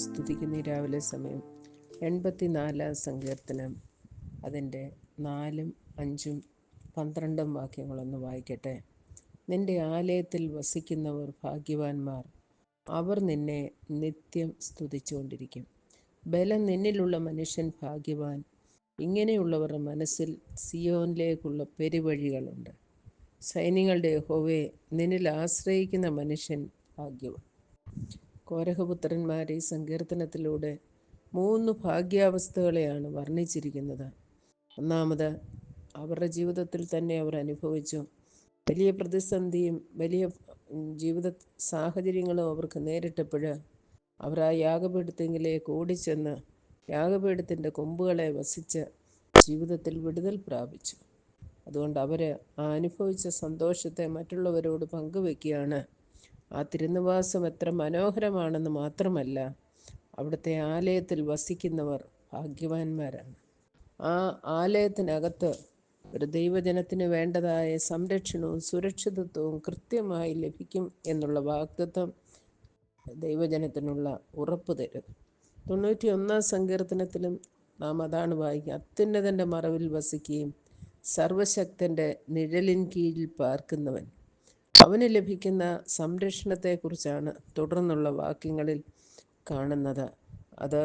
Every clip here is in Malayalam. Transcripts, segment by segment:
സ്തുതിക്കുന്ന രാവിലെ സമയം. എൺപത്തിനാലാം സങ്കീർത്തനം. അതിന്റെ നാലും അഞ്ചും പന്ത്രണ്ടും വാക്യങ്ങളൊന്ന് വായിക്കട്ടെ. നിന്റെ ആലയത്തിൽ വസിക്കുന്നവർ ഭാഗ്യവാന്മാർ. അവർ നിന്നെ നിത്യം സ്തുതിച്ചുകൊണ്ടിരിക്കും. ബലം നിന്നിലുള്ള മനുഷ്യൻ ഭാഗ്യവാൻ. ഇങ്ങനെയുള്ളവരുടെ മനസ്സിൽ സിയോനിലേക്കുള്ള പെരുവഴികളുണ്ട്. സൈന്യങ്ങളുടെ ഹോവെ നിന്നിൽ ആശ്രയിക്കുന്ന മനുഷ്യൻ ഭാഗ്യവാൻ. കോരഹപുത്രന്മാർ ഈ സങ്കീർത്തനത്തിലൂടെ മൂന്ന് ഭാഗ്യാവസ്ഥകളെയാണ് വർണിച്ചിരിക്കുന്നത്. ഒന്നാമത് അവരുടെ ജീവിതത്തിൽ തന്നെ അവർ അനുഭവിച്ചു. വലിയ പ്രതിസന്ധിയും വലിയ ജീവിത സാഹചര്യങ്ങളും അവർക്ക് നേരിട്ടപ്പോൾ അവർ ആ യാഗപീഠത്തെങ്കിലേക്ക് ഓടിച്ചെന്ന് യാഗപീഠത്തിന്റെ കൊമ്പുകളെ വസിച്ച് ജീവിതത്തിൽ വിടുതൽ പ്രാപിച്ചു. അതുകൊണ്ട് അവർ ആ അനുഭവിച്ച സന്തോഷത്തെ മറ്റുള്ളവരോട് പങ്കുവെക്കുകയാണ് ആ തിരുനിവാസം എത്ര മനോഹരമാണെന്ന് മാത്രമല്ല അവിടുത്തെ ആലയത്തിൽ വസിക്കുന്നവർ ഭാഗ്യവാന്മാരാണ്. ആ ആലയത്തിനകത്ത് ഒരു ദൈവജനത്തിന് വേണ്ടതായ സംരക്ഷണവും സുരക്ഷിതത്വവും കൃത്യമായി ലഭിക്കും എന്നുള്ള വാഗ്ദത്വം ദൈവജനത്തിനുള്ള ഉറപ്പ് തരും. തൊണ്ണൂറ്റി ഒന്നാം സങ്കീർത്തനത്തിലും നാം അതാണ് വായിക്കുക അത്യുന്നതന്റെ മറവിൽ വസിക്കുകയും സർവശക്തന്റെ നിഴലിൻ കീഴിൽ പാർക്കുന്നവൻ. അവന് ലഭിക്കുന്ന സംരക്ഷണത്തെക്കുറിച്ചാണ് തുടർന്നുള്ള വാക്യങ്ങളിൽ കാണുന്നത്. അത്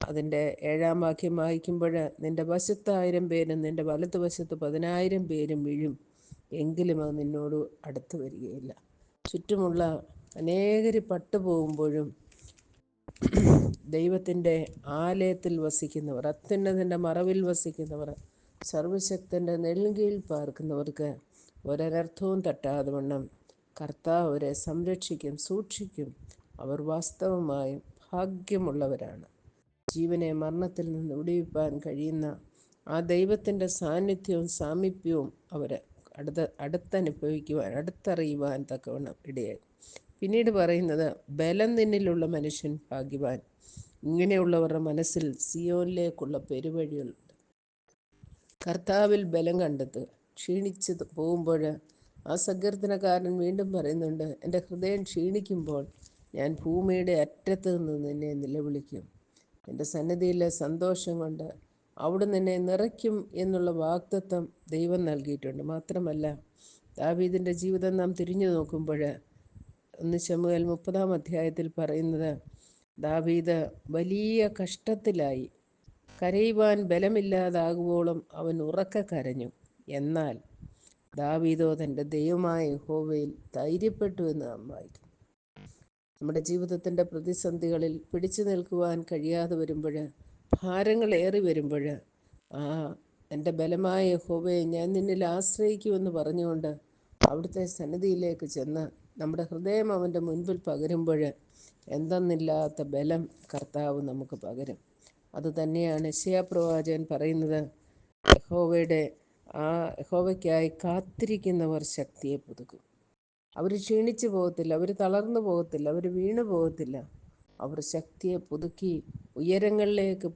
അതിന്റെ ഏഴാം വാക്യം വായിക്കുമ്പോൾ നിന്റെ വശത്ത് ആയിരം പേരും നിന്റെ വശത്ത് പതിനായിരം പേരും വീഴും എങ്കിലും അത് നിന്നോട് അടുത്ത് വരികയില്ല. ചുറ്റുമുള്ള അനേകർ പട്ടുപോകുമ്പോഴും ദൈവത്തിന്റെ ആലയത്തിൽ വസിക്കുന്നവർ അത്യുന്നതിന്റെ മറവിൽ വസിക്കുന്നവർ സർവശക്തന്റെ നെൽകീഴിൽ പാർക്കുന്നവർക്ക് ഒരനർത്ഥവും തട്ടാതെ വണ്ണം. കർത്താവ് അവരെ സംരക്ഷിക്കും സൂക്ഷിക്കും. അവർ വാസ്തവമായും ഭാഗ്യമുള്ളവരാണ്. ജീവനെ മരണത്തിൽ നിന്ന് ഉടിവിപ്പാൻ കഴിയുന്ന ആ ദൈവത്തിന്റെ സാന്നിധ്യവും സാമീപ്യവും അവർ അടുത്ത അടുത്തനുഭവിക്കുവാൻ അടുത്തറിയുവാൻ തക്കവണ്ണം ഇടയായി. പിന്നീട് പറയുന്നത് ബലം നിന്നിലുള്ള മനുഷ്യൻ ഭാഗ്യവാൻ. ഇങ്ങനെയുള്ളവരുടെ മനസ്സിൽ സിയോനിലേക്കുള്ള പെരുവഴികളുണ്ട് കർത്താവിൽ ബലം കണ്ടെത്തുക. ക്ഷീണിച്ച് പോകുമ്പോൾ ആ സങ്കീർത്തനക്കാരൻ വീണ്ടും പറയുന്നുണ്ട് എന്റെ ഹൃദയം ക്ഷീണിക്കുമ്പോൾ ഞാൻ ഭൂമിയുടെ അറ്റത്ത് നിന്ന് നിന്നെ നിലവിളിക്കും. എന്റെ സന്നിധിയിലെ സന്തോഷം കൊണ്ട് അവിടെ നിന്നെ നിറയ്ക്കും എന്നുള്ള വാഗ്ദത്വം ദൈവം നൽകിയിട്ടുണ്ട്. മാത്രമല്ല ദാവീദിന്റെ ജീവിതം നാം തിരിഞ്ഞു നോക്കുമ്പോൾ ഒന്ന് ചമുകൽ മുപ്പതാം അധ്യായത്തിൽ പറയുന്നത് ദാവീദ് വലിയ കഷ്ടത്തിലായി. കരയുവാൻ ബലമില്ലാതാകുവോളം അവൻ ഉറക്ക കരഞ്ഞു. എന്നാൽ ദാവീദോ തന്റെ ദൈവമായ ഹോവയിൽ ധൈര്യപ്പെട്ടു എന്ന് നാം വായിക്കും നമ്മുടെ ജീവിതത്തിന്റെ പ്രതിസന്ധികളിൽ പിടിച്ചു നിൽക്കുവാൻ കഴിയാതെ വരുമ്പോൾ ഭാരങ്ങൾ ഏറി വരുമ്പോൾ ആ എന്റെ ബലമായ ഹോവയെ ഞാൻ നിന്നിൽ ആശ്രയിക്കുമെന്ന് പറഞ്ഞുകൊണ്ട് അവിടുത്തെ സന്നിധിയിലേക്ക് ചെന്ന് നമ്മുടെ ഹൃദയം അവന്റെ മുൻപിൽ പകരുമ്പോൾ എന്തെന്നില്ലാത്ത ബലം കർത്താവ് നമുക്ക് പകരും. അതുതന്നെയാണ് പ്രവാചകൻ പറയുന്നത്. യഹോവയുടെ ആ യഹോവയ്ക്കായി കാത്തിരിക്കുന്നവർ ശക്തിയെ പുതുക്കും. അവർ ക്ഷീണിച്ചു പോകത്തില്ല അവർ തളർന്നു പോകത്തില്ല അവർ വീണു പോകത്തില്ല. അവർ ശക്തിയെ പുതുക്കി ഉയരങ്ങളിലേക്ക്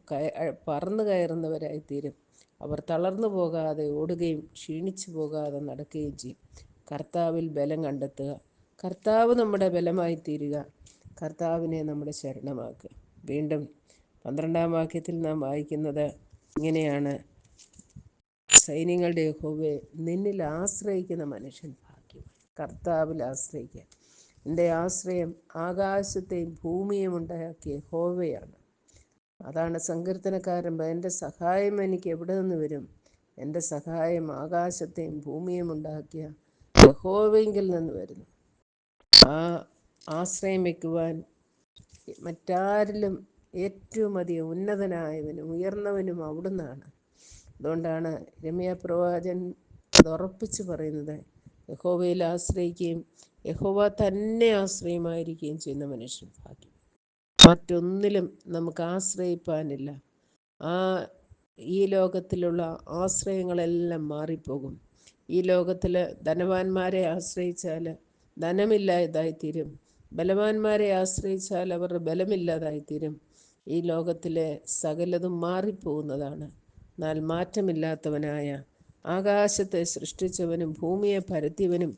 പറന്നു കയറുന്നവരായി തീരും അവർ തളർന്നു പോകാതെ ഓടുകയും ക്ഷീണിച്ചു പോകാതെ നടക്കുകയും ചെയ്യും. കർത്താവിൽ ബലം കണ്ടെത്തുക. കർത്താവ് നമ്മുടെ ബലമായി തീരുക കർത്താവിനെ നമ്മുടെ ശരണമാക്കുക. വീണ്ടും പന്ത്രണ്ടാം വാക്യത്തിൽ നാം വായിക്കുന്നത് ഇങ്ങനെയാണ്. സൈന്യങ്ങളുടെ യഹോവേ നിന്നിൽ ആശ്രയിക്കുന്ന മനുഷ്യൻ ഭാഗ്യം. കർത്താവിൽ ആശ്രയിക്കുക എന്റെ ആശ്രയം ആകാശത്തെയും ഭൂമിയും ഉണ്ടാക്കിയ ഹോവയാണ് അതാണ് സങ്കീർത്തനക്കാരൻ എന്റെ സഹായം എനിക്ക് എവിടെ നിന്ന് വരും? എന്റെ സഹായം ആകാശത്തെയും ഭൂമിയും ഉണ്ടാക്കിയ യഹോവെങ്കിൽ നിന്ന് വരുന്നു. ആ ആശ്രയം വയ്ക്കുവാൻ മറ്റാരിലും ഏറ്റവും അധികം ഉന്നതനായവനും ഉയർന്നവനും അവിടുന്നാണ്. അതുകൊണ്ടാണ് രമ്യ പ്രവാചൻ അത് ഉറപ്പിച്ച് പറയുന്നത്. യഹോവയിൽ ആശ്രയിക്കുകയും യഹോവ തന്നെ ആശ്രയമായിരിക്കുകയും ചെയ്യുന്ന മനുഷ്യൻ ഭാഗ്യം. മറ്റൊന്നിലും നമുക്ക് ആശ്രയിപ്പാനില്ല. ആ ഈ ലോകത്തിലുള്ള ആശ്രയങ്ങളെല്ലാം മാറിപ്പോകും. ഈ ലോകത്തിൽ ധനവാന്മാരെ ആശ്രയിച്ചാൽ ധനമില്ലാതായിത്തീരും. ബലവാന്മാരെ ആശ്രയിച്ചാൽ അവരുടെ ബലമില്ലാതായിത്തീരും. ഈ ലോകത്തിലെ സകലതും മാറിപ്പോകുന്നതാണ്. എന്നാൽ മാറ്റമില്ലാത്തവനായ ആകാശത്തെ സൃഷ്ടിച്ചവനും ഭൂമിയെ പരത്തിയവനും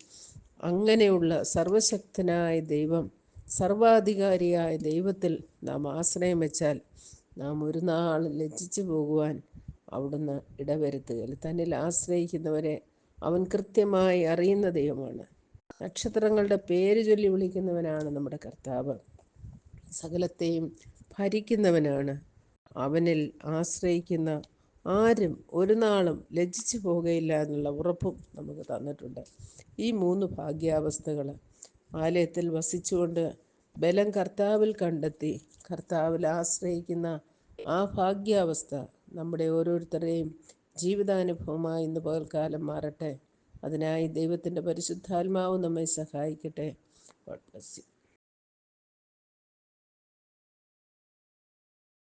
അങ്ങനെയുള്ള സർവശക്തനായ ദൈവം സർവാധികാരിയായ ദൈവത്തിൽ നാം ആശ്രയം വെച്ചാൽ നാം ഒരു നാൾ ലജ്ജിച്ചു പോകുവാൻ അവിടുന്ന് ഇടവരുത്തുകയില്ല. തന്നിൽ ആശ്രയിക്കുന്നവരെ അവൻ കൃത്യമായി അറിയുന്ന ദൈവമാണ്. നക്ഷത്രങ്ങളുടെ പേര് ചൊല്ലി വിളിക്കുന്നവനാണ് നമ്മുടെ കർത്താവ്. സകലത്തെയും ഭരിക്കുന്നവനാണ്. അവനിൽ ആശ്രയിക്കുന്ന ആരും ഒരു നാളും ലജ്ജിച്ചു പോകുകയില്ല എന്നുള്ള ഉറപ്പും നമുക്ക് തന്നിട്ടുണ്ട്. ഈ മൂന്ന് ഭാഗ്യാവസ്ഥകൾ ആലയത്തിൽ വസിച്ചുകൊണ്ട് ബലം കർത്താവിൽ കണ്ടെത്തി കർത്താവിൽ ആശ്രയിക്കുന്ന ആ ഭാഗ്യാവസ്ഥ നമ്മുടെ ഓരോരുത്തരുടെയും ജീവിതാനുഭവമായി ഇന്ന് പകൽക്കാലം മാറട്ടെ. അതിനായി ദൈവത്തിന്റെ പരിശുദ്ധാത്മാവ് നമ്മെ സഹായിക്കട്ടെ. God bless you